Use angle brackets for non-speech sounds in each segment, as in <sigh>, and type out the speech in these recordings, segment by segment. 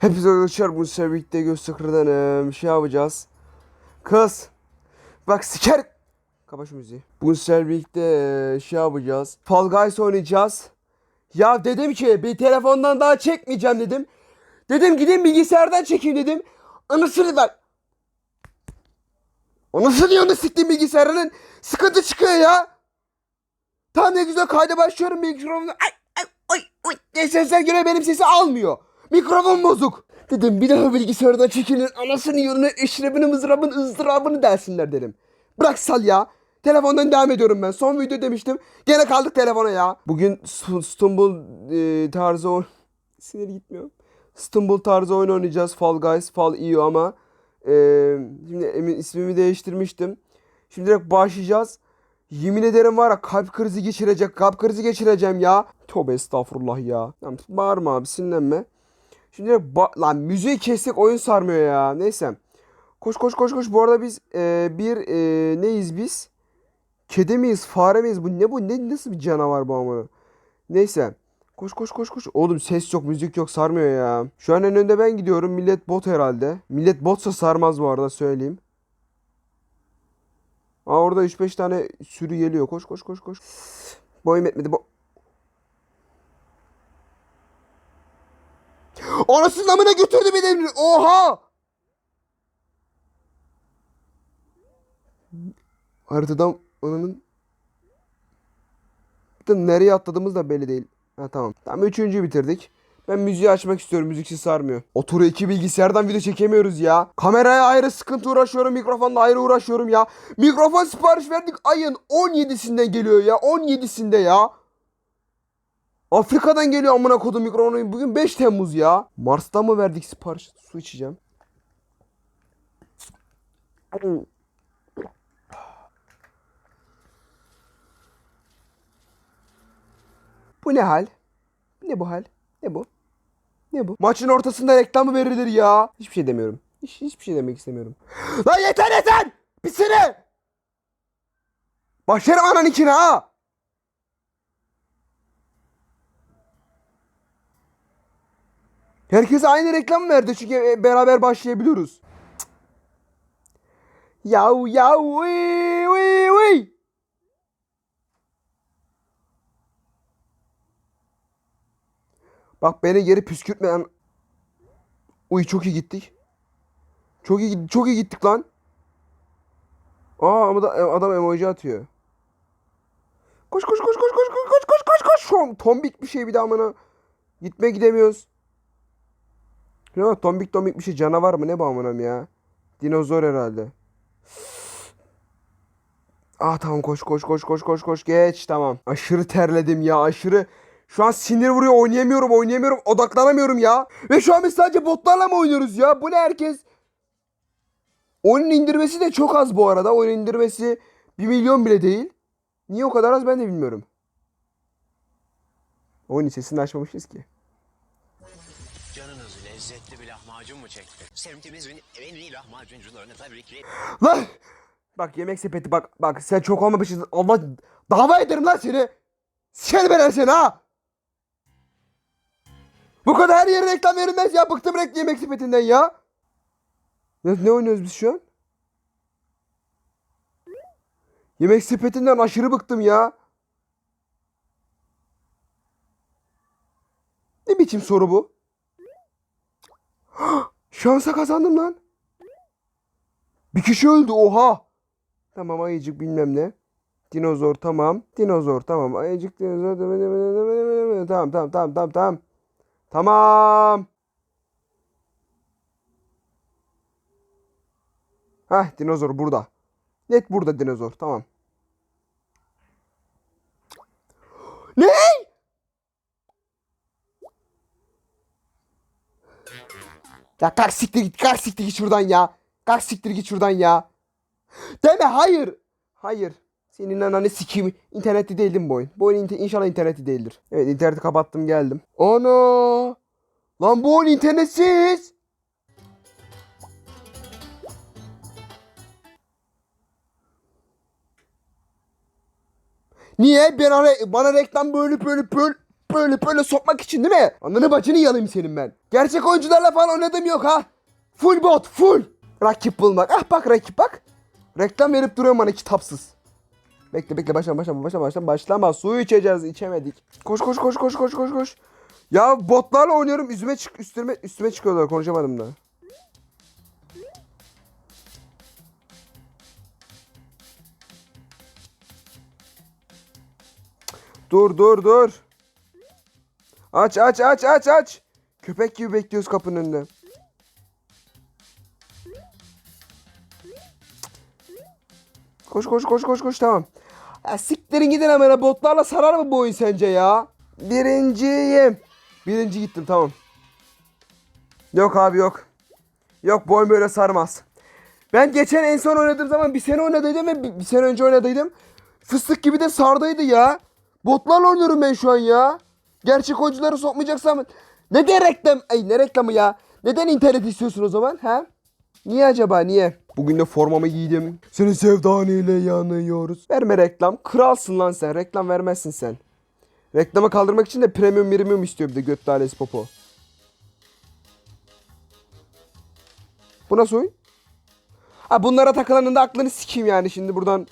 Hepinize arkadaşlar bu sefer birlikte göz sıkırdan şey yapacağız. Kız. Bak siker. Kapa şu müziği. Bu sefer birlikte şey yapacağız. Fall Guys oynayacağız. Ya dedim ki bir telefondan daha çekmeyeceğim dedim. Dedim gidin bilgisayardan çekeyim dedim. Anasını ver. Diyor onu siktiğim bilgisayarının? Sıkıntı çıkıyor ya. Tam ne güzel kayda başlıyorum mikrofonda. Ay ay ay ay. Sesler geliyor benim sesi almıyor. Mikrofon bozuk. Dedim bir daha bilgisayardan çekilin anasını yolunu eşrebini mızrabını ızdırabını dersinler dedim. Bırak sal ya. Telefondan devam ediyorum ben. Son video demiştim. Gene kaldık telefona ya. Bugün Stu- Stumble e, tarzı oyun... <laughs> Sinir gitmiyor. Stumble tarzı oyun oynayacağız. Fall Guys, Fall EU ama e, şimdi emin ismimi değiştirmiştim. Şimdi direkt başlayacağız. Yemin ederim var ya kalp krizi geçirecek. Kalp krizi geçireceğim ya. Tövbe estağfurullah ya. Tamam, bağırma abi sinirlenme. Şimdi lan müziği kestik oyun sarmıyor ya. Neyse. Koş koş koş koş. Bu arada biz e, bir e, neyiz biz? Kedi miyiz? Fare miyiz? Bu ne bu? Ne nasıl bir canavar bu ama? Neyse. Koş koş koş koş. Oğlum ses yok, müzik yok, sarmıyor ya. Şu an en önde ben gidiyorum. Millet bot herhalde. Millet botsa sarmaz bu arada söyleyeyim. Aa orada 3-5 tane sürü geliyor. Koş koş koş koş. Boyum etmedi. Bo Anasının amına götürdü beni. Oha! Haritadan onun nereye atladığımız da belli değil. Ha tamam. Tamam üçüncüyü bitirdik. Ben müziği açmak istiyorum. Müziksiz sarmıyor. Otur iki bilgisayardan video çekemiyoruz ya. Kameraya ayrı sıkıntı uğraşıyorum. Mikrofonla ayrı uğraşıyorum ya. Mikrofon sipariş verdik ayın 17'sinde geliyor ya. 17'sinde ya. Afrika'dan geliyor amına kodum mikrofonu. Bugün 5 Temmuz ya. Mars'tan mı verdik sipariş? Su içeceğim. Bu ne hal? Ne bu hal? Ne bu? Ne bu? Maçın ortasında reklam mı verilir ya? Hiçbir şey demiyorum. Hiç, hiçbir şey demek istemiyorum. Lan yeter yeter! Bitsene! Başlarım ananınkine ha! Herkese aynı reklam verdi çünkü e, beraber başlayabiliyoruz. Yav yav uy uy uy. Bak beni geri püskürtme lan. Uy çok iyi gittik. Çok iyi çok iyi gittik lan. Aa ama da adam emoji atıyor. Koş koş koş koş koş koş koş koş koş koş. Tombik bir şey bir daha amına. Gitme gidemiyoruz. Ya tombik tombik bir şey canavar mı ne bu amınam ya? Dinozor herhalde. Ah tamam koş koş koş koş koş koş geç tamam. Aşırı terledim ya aşırı. Şu an sinir vuruyor oynayamıyorum oynayamıyorum odaklanamıyorum ya. Ve şu an biz sadece botlarla mı oynuyoruz ya? Bu ne herkes? Oyunun indirmesi de çok az bu arada. Oyunun indirmesi 1 milyon bile değil. Niye o kadar az ben de bilmiyorum. Oyun sesini açmamışız ki. Lezzetli bir lahmacun mu çekti? Semtimizin en iyi lahmacuncularını tebrik Lan! Bak yemek sepeti bak bak sen çok olmamışsın. Allah dava ederim lan seni. Seni ben ha. Bu kadar her yere reklam verilmez ya. Bıktım reklam yemek sepetinden ya. Ne, ne oynuyoruz biz şu an? Yemek sepetinden aşırı bıktım ya. Ne biçim soru bu? Şansa kazandım lan. Bir kişi öldü oha. Tamam ayıcık bilmem ne. Dinozor tamam. Dinozor tamam. Ayıcık dinozor. Tamam tamam tamam tamam tamam. Tamam. Heh dinozor burada. Net burada dinozor tamam. Ne? Ya kalk siktir git, kalk siktir git şuradan ya. Kalk siktir git şuradan ya. Deme hayır. Hayır. Senin ananı sikeyim. İnternette değildim bu oyun. Bu oyun inter- inşallah interneti değildir. Evet interneti kapattım geldim. Ana. Lan bu oyun internetsiz. Niye? Bana, bana reklam bölüp bölüp böl böyle böyle sokmak için değil mi? Ananı bacını yalayım senin ben. Gerçek oyuncularla falan oynadım yok ha. Full bot full. Rakip bulmak. Ah bak rakip bak. Reklam verip duruyor bana kitapsız. Bekle bekle başlama başlama başlama başlama başlama. Suyu içeceğiz içemedik. Koş koş koş koş koş koş koş. Ya botlarla oynuyorum üstüme çık üstüme üstüme çıkıyorlar konuşamadım da. Dur dur dur. Aç aç aç aç aç. Köpek gibi bekliyoruz kapının önünde. Koş koş koş koş koş tamam. Ya siktirin gidin hemen botlarla sarar mı bu oyun sence ya? Birinciyim. Birinci gittim tamam. Yok abi yok. Yok bu böyle sarmaz. Ben geçen en son oynadığım zaman bir sene oynadıydım ve bir, bir sene önce oynadıydım. Fıstık gibi de sardaydı ya. Botlarla oynuyorum ben şu an ya. Gerçek oyuncuları sokmayacaksam neden reklam? Ay ne reklamı ya? Neden internet istiyorsun o zaman ha? Niye acaba niye? Bugün de formamı giydim. Senin sevdan ile yanıyoruz. Verme reklam. Kralsın lan sen. Reklam vermezsin sen. Reklama kaldırmak için de premium premium istiyor bir de göt tanesi popo. Bu nasıl oyun? Ha bunlara takılanın da aklını sikeyim yani şimdi buradan.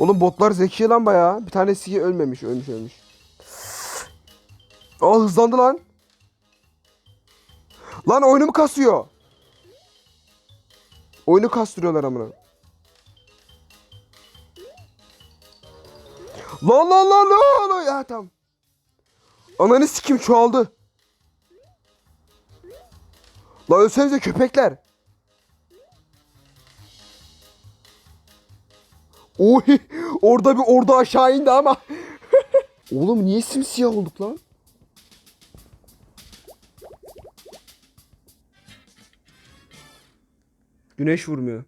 Oğlum botlar zeki lan bayağı. Bir tanesi ölmemiş, ölmüş, ölmüş. Aa hızlandı lan. Lan oyunumu kasıyor. Oyunu kastırıyorlar amına. Lan lan lan lan lan. Ya tamam. Ananı sikim çoğaldı. Lan ölsenize köpekler. Oy orada bir orada aşağı indi ama. <laughs> Oğlum niye simsiyah olduk lan? Güneş vurmuyor.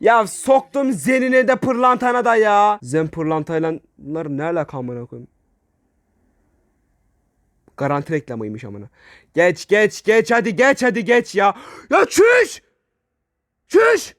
Ya soktum zenine de pırlantana da ya. Zen pırlantayla bunlar ne alaka amına koyayım? Garanti reklamıymış amına. Geç geç geç hadi geç hadi geç ya. Ya çüş! Çüş!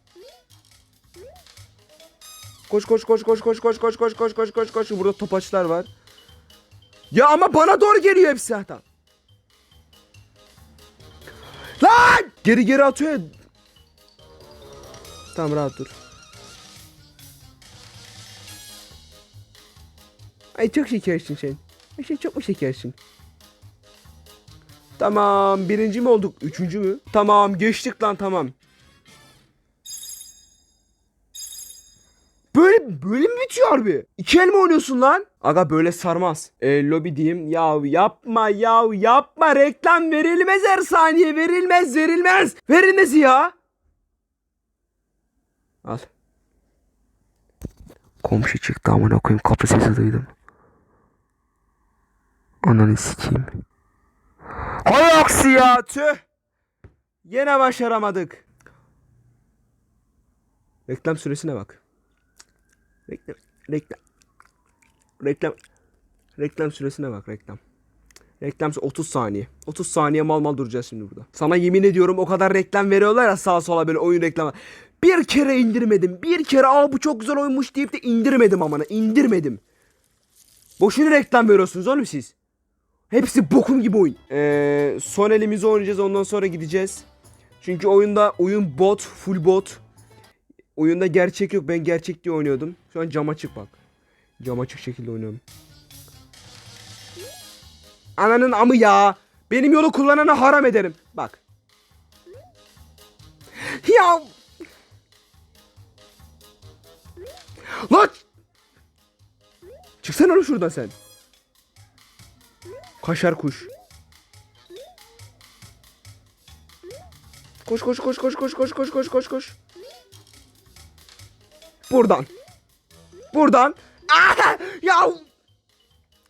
Koş koş koş koş koş koş koş koş koş koş koş koş. Burada topaçlar var. Ya ama bana doğru geliyor hepsi hatta. Lan! Geri geri atıyor. ya. Tamam rahat dur. Ay çok şekersin sen. Ay sen çok mu şekersin? Tamam birinci mi olduk? Üçüncü mü? Tamam geçtik lan tamam. Böyle mi bitiyor harbi? İki el mi oynuyorsun lan? Aga böyle sarmaz. E, lobi diyeyim. Ya yapma ya yapma. Reklam verilmez her saniye. Verilmez verilmez. Verilmez ya. Al. Komşu çıktı amına koyayım kapı sesi duydum. Ananı sikeyim. Hay aksi ya tüh. Yine başaramadık. Reklam süresine bak. Reklam. Reklam. Reklam. Reklam süresine bak reklam. Reklam sü- 30 saniye. 30 saniye mal mal duracağız şimdi burada. Sana yemin ediyorum o kadar reklam veriyorlar ya sağa sola böyle oyun reklamı. Bir kere indirmedim. Bir kere aa bu çok güzel oyunmuş deyip de indirmedim amına. indirmedim. Boşuna reklam veriyorsunuz oğlum siz. Hepsi bokum gibi oyun. Ee, son elimizi oynayacağız ondan sonra gideceğiz. Çünkü oyunda oyun bot, full bot. Oyunda gerçek yok. Ben gerçek diye oynuyordum. Şu an cam açık bak. Cam açık şekilde oynuyorum. Ananın amı ya. Benim yolu kullanana haram ederim. Bak. Ya. Lan. Çıksana lan şuradan sen. Kaşar kuş. Koş koş koş koş koş koş koş koş koş koş. Buradan. Buradan. Aa! Ya.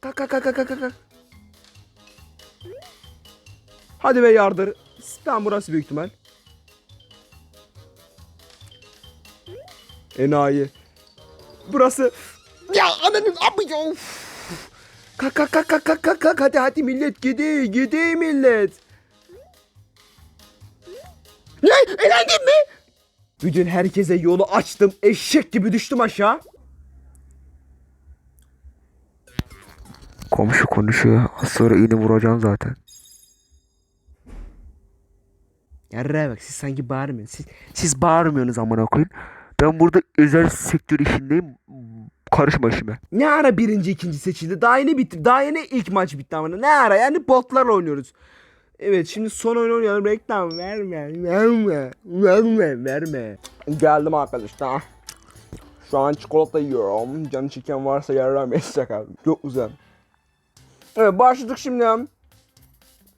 Kalk kalk kalk kalk kalk. Hadi be yardır. Tamam burası büyük ihtimal. Enayi. Burası. Ya ananın abi ya. Kalk kalk kalk kalk kalk kalk hadi hadi millet gidi gidi millet. Ne? Elendin mi? Bütün herkese yolu açtım. Eşek gibi düştüm aşağı. Komşu konuşuyor. Az sonra iğne vuracağım zaten. Yarra bak siz sanki bağırmıyorsunuz. Siz, siz bağırmıyorsunuz amına koyun. Ben burada özel sektör işindeyim. Karışma işime. Ne ara birinci ikinci seçildi? Daha yeni bitti. Daha yeni ilk maç bitti amına. Ne ara yani botlarla oynuyoruz. Evet şimdi son oyun oynayalım. Reklam verme. Verme. Verme. Verme. Geldim arkadaşlar. Şu an çikolata yiyorum. Canı çeken varsa yararım <laughs> esecek abi. Çok güzel. Evet başladık şimdi.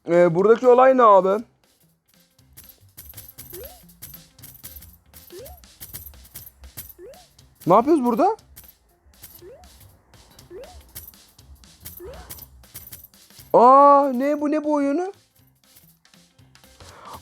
Ee, buradaki olay ne abi? Ne yapıyoruz burada? Aa ne bu ne bu oyunu?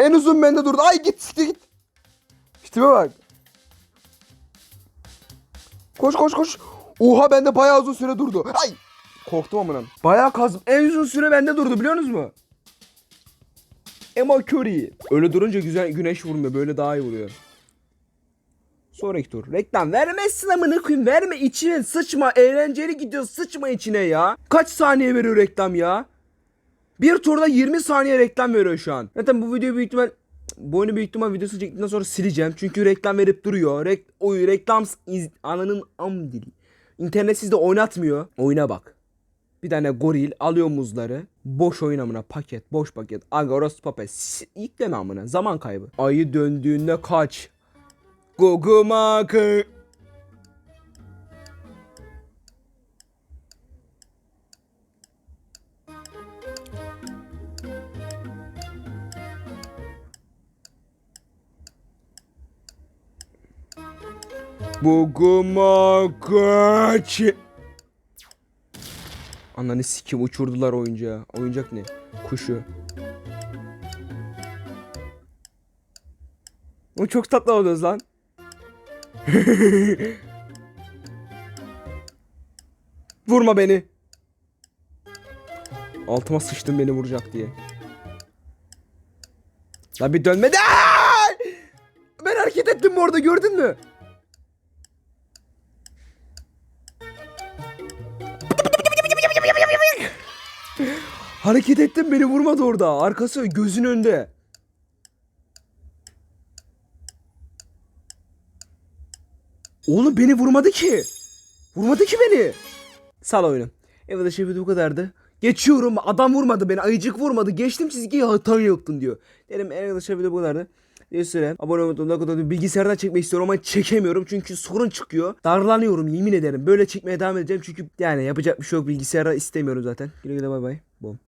En uzun bende durdu. Ay git git git. İşte bak. Koş koş koş. Oha bende bayağı uzun süre durdu. Ay. Korktum amına. Bayağı kazdım. En uzun süre bende durdu biliyor musunuz mu? Emma Curry. Öyle durunca güzel güneş vurmuyor. Böyle daha iyi vuruyor. Sonraki tur. Reklam vermezsin amına koyayım. Verme içine sıçma. Eğlenceli gidiyor. Sıçma içine ya. Kaç saniye veriyor reklam ya? Bir turda 20 saniye reklam veriyor şu an. Zaten bu videoyu büyük ihtimal bu oyunu büyük ihtimal videosu çektikten sonra sileceğim. Çünkü reklam verip duruyor. Rek o reklam iz, ananın am dili. İnternet sizde oynatmıyor. Oyuna bak. Bir tane goril alıyor muzları. Boş oyun amına paket. Boş paket. Aga orası papet. S- Yükleme amına. Zaman kaybı. Ayı döndüğünde kaç. Gogumakı. Gogumakı. Ananı sikim uçurdular oyuncağı. Oyuncak ne? Kuşu. O çok tatlı oluyoruz lan. <laughs> Vurma beni. Altıma sıçtın beni vuracak diye. Lan bir dönmedi. Ben hareket ettim orada gördün mü? Hareket ettim beni vurmadı orada. Arkası gözün önünde. Oğlum beni vurmadı ki. Vurmadı ki beni. Sal oyunu. Evet video bu kadardı. Geçiyorum. Adam vurmadı beni. Ayıcık vurmadı. Geçtim çizgiyi hata yaptın diyor. Dedim evet arkadaşlar video bu kadardı. Bir süre abone olmayı unutmayın. Bilgisayardan çekmek istiyorum ama çekemiyorum çünkü sorun çıkıyor. Darlanıyorum yemin ederim. Böyle çekmeye devam edeceğim çünkü yani yapacak bir şey yok. Bilgisayara istemiyorum zaten. Güle güle bay bay. Bom.